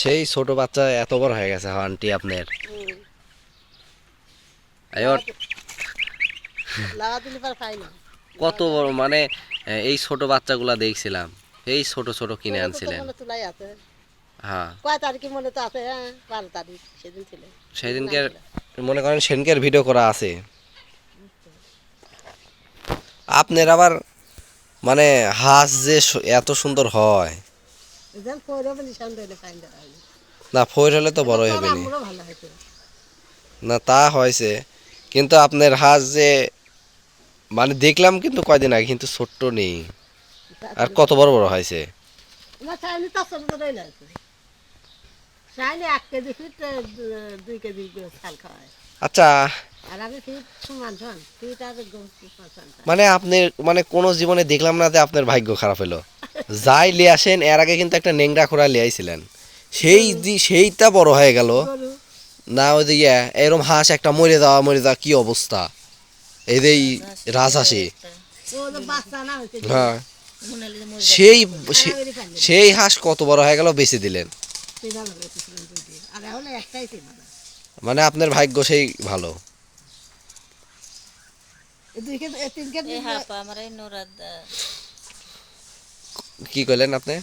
সেই ছোট বাচ্চা এত বড় হয়ে গেছে আন্টি আপনার। পাই না। কত বড় মানে এই ছোট বাচ্চাগুলা দেখছিলাম। এই ছোট ছোট কিনে আনছিলেন। হ্যাঁ। কয় তারিখে মনে তো আছে হ্যাঁ বারো তারিখ সেদিন ছিল। সেদিনকে মনে করেন সেদিনকের ভিডিও করা আছে। আপনার আবার মানে হাঁস যে এত সুন্দর হয়। না ফইর হলে তো বড়ই হবে নি। তা হয়েছে। কিন্তু আপনার হাঁস যে মানে দেখলাম কিন্তু কয়দিন আগে কিন্তু ছোট্ট নেই। আর কত বড় বড় হয়েছে। আচ্ছা মানে আপনি মানে কোনো জীবনে দেখলাম না যে আপনার ভাগ্য খারাপ হলো। যাই লিয়ে আসেন এর আগে কিন্তু একটা নেংরা খোড়া লিয়ে আইছিলেন। সেই দি- সেইটা বড় হয়ে গেল। না ওই যে ইয়ে, এরম হাঁস একটা মরে যাওয়া মরে যাওয়া কি অবস্থা? এই যে রাজহাঁসি। হ্যাঁ। সেই সেই হাঁস কত বড় হয়ে গেল বেঁচে দিলেন। মানে আপনার ভাগ্য সেই ভালো এই দুই কেজি এই তিন কেজি এই হাপা আমার এই নোরাদ কি করলেন আপনি?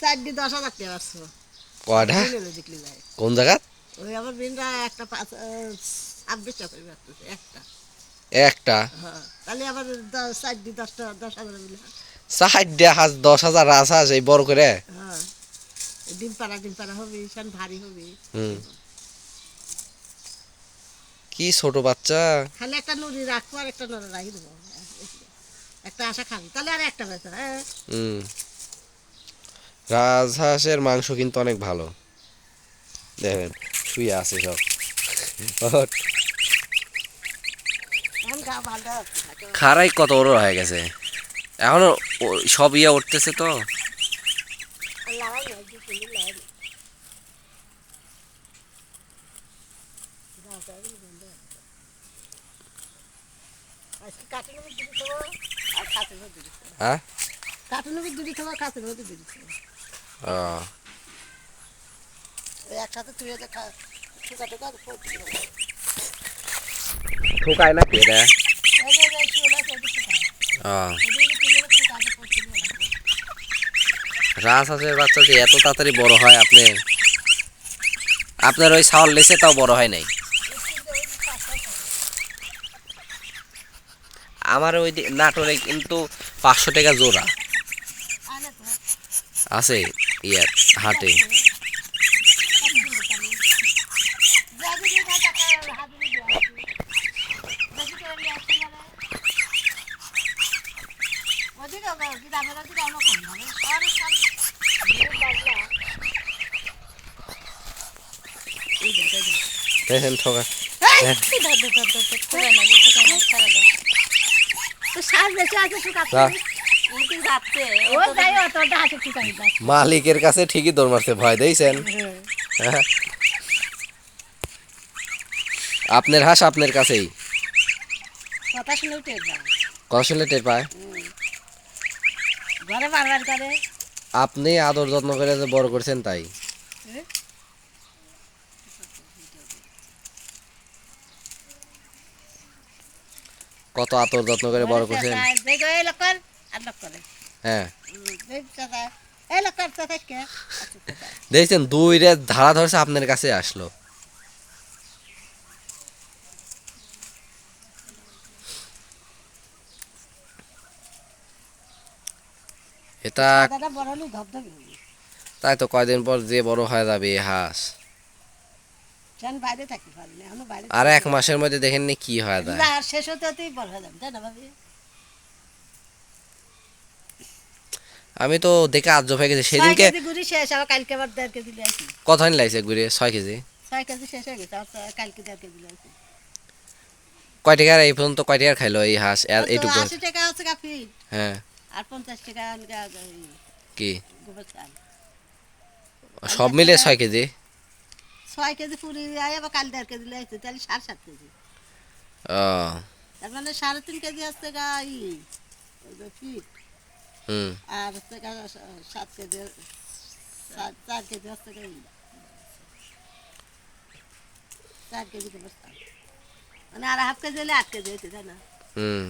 চার দিন দশ হাজার টাকা পাঁচশো কয়টা? কোন জায়গা ওই আমার বিনরা একটা পাঁচ আহ, ছাব্বিশ টাকা করে রাখতেছে একটা। একটা? হ্যাঁ তাহলে আবার দশ চার দিন দশটা দশ হাজার মিলে চারটা হাঁস দশ হাজার রাস হাঁস এই বড় করে? হ্যাঁ ডিম পাড়া ডিম পাড়া হবে সেন ভারী হবে। হুম। কি ছোট বাচ্চা? খালি একটা নুড়ি রাখব আর একটা নড়ে রাখি দেবো। একটা আশা খাবি তাহলে আর একটা বেচা হ্যাঁ? হুম। রাজহাঁসের মাংস কিন্তু অনেক ভালো। দেখেন শুয়ে আছে সব। খারাই কত বড় হয়ে গেছে। এখনও সব ইয়ে উঠতেছে তো আর লাগাই না দু তিন দিন লাগাই আজকে কাঠের মধ্যে দুধ খাব আর খাতের মধ্যে দুধ খাব হ্যাঁ কাঠের মধ্যে দুধ খাব খাতের মধ্যে দুধ খাব ও, ওই একসাথে তুই যে খা টুকা টুকা পড়তে দেবো ঠোকায় না এটা এই যে এই চুল আছে ওটা শুকায় ও ওদিকে দেবো রাজহাঁসের বাচ্চা যে এত তাড়াতাড়ি বড় হয় আপনি আপনার ওই ছাওয়াল লেসে তাও বড় হয় নাই আমার ওই নাটোরে কিন্তু পাঁচশো টাকা জোড়া। আছে ইয়ার হাটে। দেখেন ঠকা মালিকের কাছে ঠিকই দৌড় মারছে ভয় দিয়েছেন হ্যাঁ। আপনার হাঁস আপনার কাছেই? কথা শুনেও টের পায় কৌশলে টের পায়? ঘরে বারবার করে। আপনি আদর যত্ন করে যে বড় করছেন তাই। কত আদর যত্ন করে বড় করছেন? হ্যাঁ। দেখছেন দুই রে ধারা ধরছে আপনার কাছে আসলো। এটা তাই তো কয়দিন পর যে বড় হয়ে যাবে হাঁস। বাইরে থাকতে পারি না এখনও বাইরে আর এক মাসের মধ্যে দেখেননি কি হয়ে না, আর শেষ হতে হতেই বড় হয়ে যাবে তাই না ভাবি? আমি তো দেখে আজ হয়ে গেছি। সেদিনকে গুড়ি শেষ আবার কালকে আবার দেড় কেজি আসি। লাগছে ঘুরে ছয় কেজি? ছয় কেজি শেষ হয়ে গেছে আর কালকে দেড় কেজি আসি। কয় টাকার এই পর্যন্ত কয় টাকার খাইলো এই হাঁস? এইটুকু। আশি টাকা গা ফিট হ্যাঁ। আর পঞ্চাশ টাকা কি? সব মিলে ছয় কেজি? ছয় কেজি পুরি আয় আবার কাল দেড় কেজি আসছে তাহলে সাড়ে সাত কেজি। তার মানে সাড়ে তিন কেজি আসছে গা ই ফিট আর হচ্ছে সাত কেজি চার কেজি হচ্ছে গা চার কেজি। মানে আর হাফ কেজি হলে আট কেজি হইতে তাই না? হুম।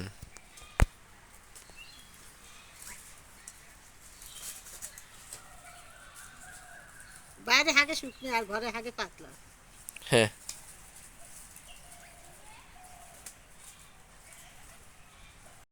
বাইরে হাগে শুকনো আর ঘরে হাগে পাতলা। হ্যাঁ।